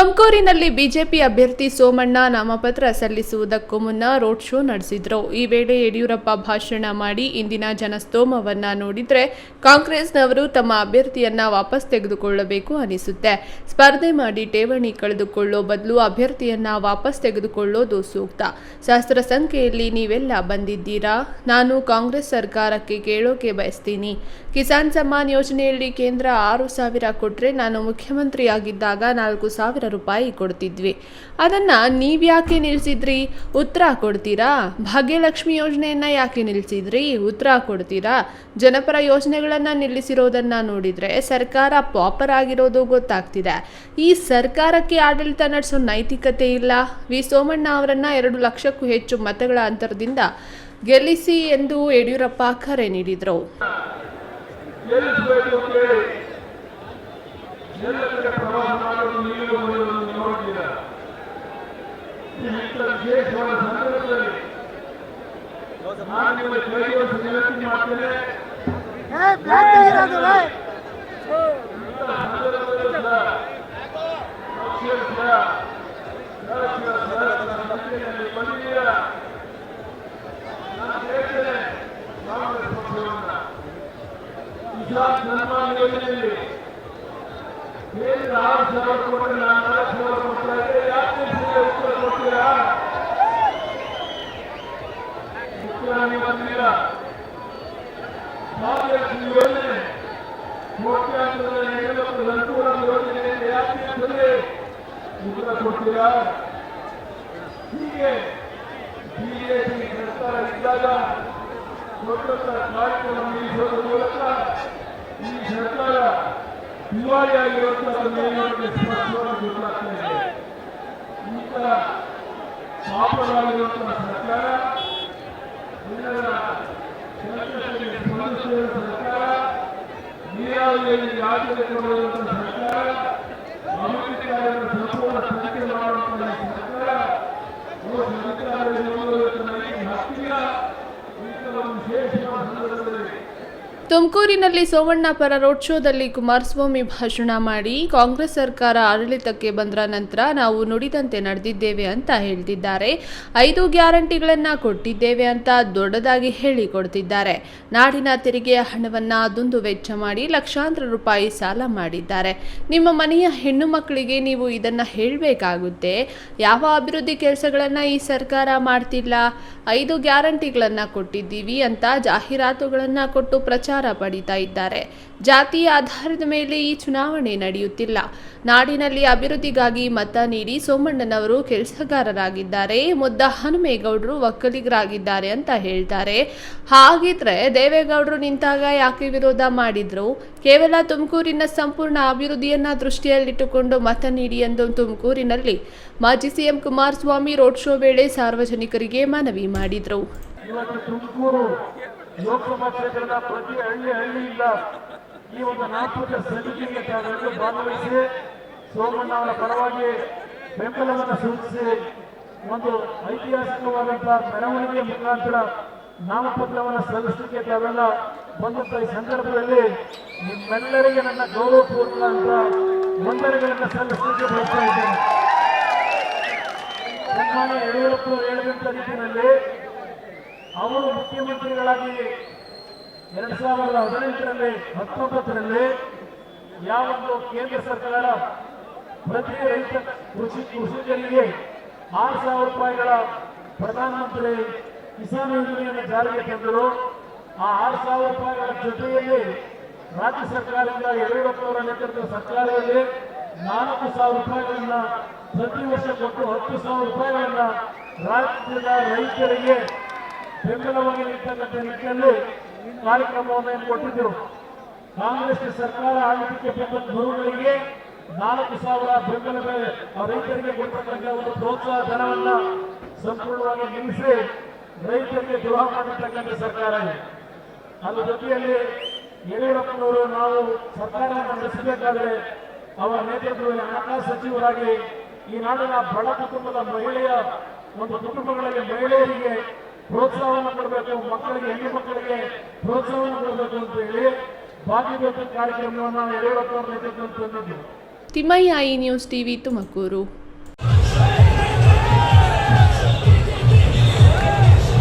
ತುಮಕೂರಿನಲ್ಲಿ ಬಿಜೆಪಿ ಅಭ್ಯರ್ಥಿ ಸೋಮಣ್ಣ ನಾಮಪತ್ರ ಸಲ್ಲಿಸುವುದಕ್ಕೂ ಮುನ್ನ ರೋಡ್ ಶೋ ನಡೆಸಿದ್ರು. ಈ ವೇಳೆ ಯಡಿಯೂರಪ್ಪ ಭಾಷಣ ಮಾಡಿ ಇಂದಿನ ಜನಸ್ತೋಮವನ್ನ ನೋಡಿದ್ರೆ ಕಾಂಗ್ರೆಸ್ನವರು ತಮ್ಮ ಅಭ್ಯರ್ಥಿಯನ್ನ ವಾಪಸ್ ತೆಗೆದುಕೊಳ್ಳಬೇಕು ಅನಿಸುತ್ತೆ. ಸ್ಪರ್ಧೆ ಮಾಡಿ ಠೇವಣಿ ಕಳೆದುಕೊಳ್ಳೋ ಬದಲು ಅಭ್ಯರ್ಥಿಯನ್ನ ವಾಪಸ್ ತೆಗೆದುಕೊಳ್ಳೋದು ಸೂಕ್ತ. ಶಾಸ್ತ್ರ ಸಂಖ್ಯೆಯಲ್ಲಿ ನೀವೆಲ್ಲ ಬಂದಿದ್ದೀರಾ? ನಾನು ಕಾಂಗ್ರೆಸ್ ಸರ್ಕಾರಕ್ಕೆ ಕೇಳೋಕೆ ಬಯಸ್ತೀನಿ. ಕಿಸಾನ್ ಸಮ್ಮಾನ್ ಯೋಜನೆಯಲ್ಲಿ ಕೇಂದ್ರ ಆರು ಸಾವಿರ ಕೊಟ್ರೆ ನಾನು ಮುಖ್ಯಮಂತ್ರಿಯಾಗಿದ್ದಾಗ ನಾಲ್ಕು ಸಾವಿರ ರೂಪಾಯಿ ಕೊಡ್ತಿದ್ವಿ. ಅದನ್ನ ನೀವ್ಯಾಕೆ ನಿಲ್ಲಿಸಿದ್ರಿ ಉತ್ತರ ಕೊಡ್ತೀರಾ? ಭಾಗ್ಯಲಕ್ಷ್ಮಿ ಯೋಜನೆಯನ್ನ ಯಾಕೆ ನಿಲ್ಲಿಸಿದ್ರಿ ಉತ್ತರ ಕೊಡ್ತೀರಾ? ಜನಪರ ಯೋಜನೆಗಳನ್ನು ನಿಲ್ಲಿಸಿರೋದನ್ನ ನೋಡಿದ್ರೆ ಸರ್ಕಾರ ಪಾಪರ್ ಆಗಿರೋದು ಗೊತ್ತಾಗ್ತಿದೆ. ಈ ಸರ್ಕಾರಕ್ಕೆ ಆಡಳಿತ ನಡೆಸೋ ನೈತಿಕತೆ ಇಲ್ಲ. ವಿ ಸೋಮಣ್ಣ ಅವರನ್ನು ಎರಡು ಲಕ್ಷಕ್ಕೂ ಹೆಚ್ಚು ಮತಗಳ ಅಂತರದಿಂದ ಗೆಲ್ಲಿಸಿ ಎಂದು ಯಡಿಯೂರಪ್ಪ ಕರೆ ನೀಡಿದರು. ಇಂಥ ವಿಶೇಷವಾದ ಸಂದರ್ಭದಲ್ಲಿ ನಾನು ನಿಮಗೆ ಕೈಗೊಳಿಸಿ ವಿನಂತಿ ಮಾಡ್ತೇನೆ ಇಂಥ ಹೀಗೆ ಬಿಜೆಪಿ ಸರ್ಕಾರ ಇದ್ದಾಗ ಕೊಟ್ಟಂತ ಕಾರ್ಯಕ್ರಮ ನಿಲ್ಲಿಸೋದ್ರ ಮೂಲಕ ಈ ಸರ್ಕಾರ ದಿವಾಳಿಯಾಗಿರುವಂತಹ ಮೇಲ್ನೋಟಕ್ಕೆ ಸ್ಪಷ್ಟವಾಗಿ ಗೊತ್ತಾಗ್ತಾ ಇದೆ ಇಂಥ ಪಾಪರಾಗಿರುವಂತಹ ಸರ್ಕಾರ ಎಲ್ಲರ ಸಂಕಷ್ಟಕ್ಕೆ ಸ್ಪಂದಿಸಿದ ಸರ್ಕಾರ ನೀರಾವರಿಯಲ್ಲಿ ಆದ್ಯತೆ ಕೊಡುವಂತಹ ಸರ್ಕಾರ, ಅಭಿವೃದ್ಧಿ ಕಾರ್ಯವನ್ನು ಸಂಪೂರ್ಣ ತನಿಖೆ ಈ ಸರ್ಕಾರ ಅವರು ಅಧಿಕಾರದಲ್ಲಿ ಮುಂದುವರಿಯುವ ಈ ಹಕ್ಕಿಲ್ಲ ಇಂಥ ಒಂದು ವಿಶೇಷವಾದ ಸಂದರ್ಭದಲ್ಲಿ ತುಮಕೂರಿನಲ್ಲಿ ಸೋಮಣ್ಣ ಪರ ರೋಡ್ ಶೋದಲ್ಲಿ ಕುಮಾರಸ್ವಾಮಿ ಭಾಷಣ ಮಾಡಿ ಕಾಂಗ್ರೆಸ್ ಸರ್ಕಾರ ಆಡಳಿತಕ್ಕೆ ಬಂದ ನಂತರ ನಾವು ನುಡಿದಂತೆ ನಡೆದಿದ್ದೇವೆ ಅಂತ ಹೇಳ್ತಿದ್ದಾರೆ. ಐದು ಗ್ಯಾರಂಟಿಗಳನ್ನ ಕೊಟ್ಟಿದ್ದೇವೆ ಅಂತ ದೊಡ್ಡದಾಗಿ ಹೇಳಿಕೊಡ್ತಿದ್ದಾರೆ ನಾಡಿನ ತೆರಿಗೆಯ ಹಣವನ್ನ ಅದೊಂದು ವೆಚ್ಚ ಮಾಡಿ ಲಕ್ಷಾಂತರ ರೂಪಾಯಿ ಸಾಲ ಮಾಡಿದ್ದಾರೆ. ನಿಮ್ಮ ಮನೆಯ ಹೆಣ್ಣು ಮಕ್ಕಳಿಗೆ ನೀವು ಇದನ್ನ ಹೇಳಬೇಕಾಗುತ್ತೆ. ಯಾವ ಅಭಿವೃದ್ಧಿ ಕೆಲಸಗಳನ್ನ ಈ ಸರ್ಕಾರ ಮಾಡ್ತಿಲ್ಲ? ಐದು ಗ್ಯಾರಂಟಿಗಳನ್ನ ಕೊಟ್ಟಿದ್ದೀವಿ ಅಂತ ಜಾಹೀರಾತುಗಳನ್ನ ಕೊಟ್ಟು ಪ್ರಚಾರ ಪಡಿತಾ ಇದ್ದಾರೆ. ಜಾತಿ ಆಧಾರದ ಮೇಲೆ ಈ ಚುನಾವಣೆ ನಡೆಯುತ್ತಿಲ್ಲ. ನಾಡಿನಲ್ಲಿ ಅಭಿವೃದ್ಧಿಗಾಗಿ ಮತ ನೀಡಿ ಸೋಮಣ್ಣನವರು ಕೆಲಸಗಾರರಾಗಿದ್ದಾರೆ. ಮುದ್ದ ಹನುಮೇಗೌಡರು ಒಕ್ಕಲಿಗರಾಗಿದ್ದಾರೆ ಅಂತ ಹೇಳ್ತಾರೆ. ಹಾಗಿದ್ರೆ ದೇವೇಗೌಡರು ನಿಂತಾಗ ಯಾಕೆ ವಿರೋಧ ಮಾಡಿದ್ರು? ಕೇವಲ ತುಮಕೂರಿನ ಸಂಪೂರ್ಣ ಅಭಿವೃದ್ಧಿಯನ್ನ ದೃಷ್ಟಿಯಲ್ಲಿಟ್ಟುಕೊಂಡು ಮತ ನೀಡಿ ಎಂದು ತುಮಕೂರಿನಲ್ಲಿ ಮಾಜಿ ಸಿಎಂ ಕುಮಾರಸ್ವಾಮಿ ರೋಡ್ ಶೋ ವೇಳೆ ಸಾರ್ವಜನಿಕರಿಗೆ ಮನವಿ ಮಾಡಿದ್ರು. ಲೋಕಸಭಾ ಕ್ಷೇತ್ರದ ಪ್ರತಿ ಹಳ್ಳಿ ಹಳ್ಳಿಯಿಂದ ಈ ಒಂದು ನಾಲ್ಕು ಸಮಿತಿಗೆ ತಾವೆಲ್ಲರೂ ಭಾಗವಹಿಸಿ ಸೋಮಣ್ಣ ಅವರ ಪರವಾಗಿ ಬೆಂಬಲವನ್ನು ಸೂಚಿಸಿ ಒಂದು ಐತಿಹಾಸಿಕವಾದಂತಹ ಮೆರವಣಿಗೆ ಮುಖಾಂತರ ನಾಮಪತ್ರವನ್ನು ಸಲ್ಲಿಸಲಿಕ್ಕೆ ತಾವೆಲ್ಲ ಬಂದಂತ ಈ ಸಂದರ್ಭದಲ್ಲಿ ನಿಮ್ಮೆಲ್ಲರಿಗೆ ನನ್ನ ಗೌರವಪೂರ್ವಕ ಅಂತ ವಂದನೆಗಳನ್ನು ಸಲ್ಲಿಸಲಿಕ್ಕೆ ಬಯಸ್ತಾ ಇದ್ದೇನೆ. ಯಡಿಯೂರಪ್ಪ ಹೇಳಿದಂತ ರೀತಿಯಲ್ಲಿ ಅವರು ಮುಖ್ಯಮಂತ್ರಿಗಳಾಗಿ ಎರಡ್ ಸಾವಿರದ ಹದಿನೆಂಟರಲ್ಲಿ ಹತ್ತೊಂಬತ್ತರಲ್ಲಿ ಯಾವೊಂದು ಕೇಂದ್ರ ಸರ್ಕಾರ ಪ್ರತಿ ರೈತ ಕೃಷಿ ಕೃಷಿಕರಿಗೆ ಆರು ಸಾವಿರ ರೂಪಾಯಿಗಳ ಪ್ರಧಾನಮಂತ್ರಿ ಕಿಸಾನ್ ಯೋಜನೆಯನ್ನು ಜಾರಿಗೆ ತಂದರು. ಆ ಆರು ಸಾವಿರ ರೂಪಾಯಿಗಳ ಜೊತೆಯಲ್ಲಿ ರಾಜ್ಯ ಸರ್ಕಾರದಿಂದ ಯಡಿಯೂರಪ್ಪನವರ ನೇತೃತ್ವದ ಸರ್ಕಾರದಲ್ಲಿ ನಾಲ್ಕು ಸಾವಿರ ರೂಪಾಯಿಗಳನ್ನ ಪ್ರತಿ ವರ್ಷ ಕೊಟ್ಟು ಹತ್ತು ಸಾವಿರ ರೂಪಾಯಿಗಳನ್ನ ರಾಜ್ಯದ ರೈತರಿಗೆ ಬೆಂಬಲವಾಗಿ ನಿಂತಕ್ಕಂಥ ನಿಟ್ಟಿನಲ್ಲಿ ಕಾರ್ಯಕ್ರಮವನ್ನು ಕೊಟ್ಟಿದ್ದರು, ಕಾಂಗ್ರೆಸ್ ಸರ್ಕಾರ ಆಡಳಿತಕ್ಕೆ ಬಂದ ಗುರುಗಳಿಗೆ ನಾಲ್ಕು ಸಾವಿರ ಬೆಂಬಲ ಬೆಲೆ ರೈತರಿಗೆ ಕೊಡ್ತಕ್ಕಂಥ ಒಂದು ಪ್ರೋತ್ಸಾಹ ಧನವನ್ನ ಸಂಪೂರ್ಣವಾಗಿ ನಿಲ್ಲಿಸಿ ರೈತರಿಗೆ ದ್ರೋಹ ಮಾಡಿರ್ತಕ್ಕಂಥ ಸರ್ಕಾರ ಇದೆ. ಅದ್ರ ಜೊತೆಯಲ್ಲಿ ಯಡಿಯೂರಪ್ಪನವರು ನಾವು ಸರ್ಕಾರ ನಡೆಸಬೇಕಾದ್ರೆ ಅವರ ನೇತೃತ್ವದಲ್ಲಿ ಹಣಕಾಸು ಸಚಿವರಾಗಿ ಈ ನಾಡಿನ ಬಡ ಕುಟುಂಬದ ಮಹಿಳೆಯ, ಒಂದು ಕುಟುಂಬಗಳಲ್ಲಿ ಮಹಿಳೆಯರಿಗೆ ಪ್ರೋತ್ಸಾಹವನ್ನು ಕೊಡಬೇಕು. ಮಕ್ಕಳಿಗೆ, ಹೆಣ್ಣು ಮಕ್ಕಳಿಗೆ ಪ್ರೋತ್ಸಾಹವನ್ನು ಕೊಡಬೇಕು ಅಂತ ಹೇಳಿ ಭಾಗ್ಯಜ್ಯೋತಿ ಕಾರ್ಯಕ್ರಮವನ್ನು ಯಡಿಯೂರಪ್ಪ ನೇತೃತ್ವದಲ್ಲಿ Thimmaiah I News TV Tumakuru.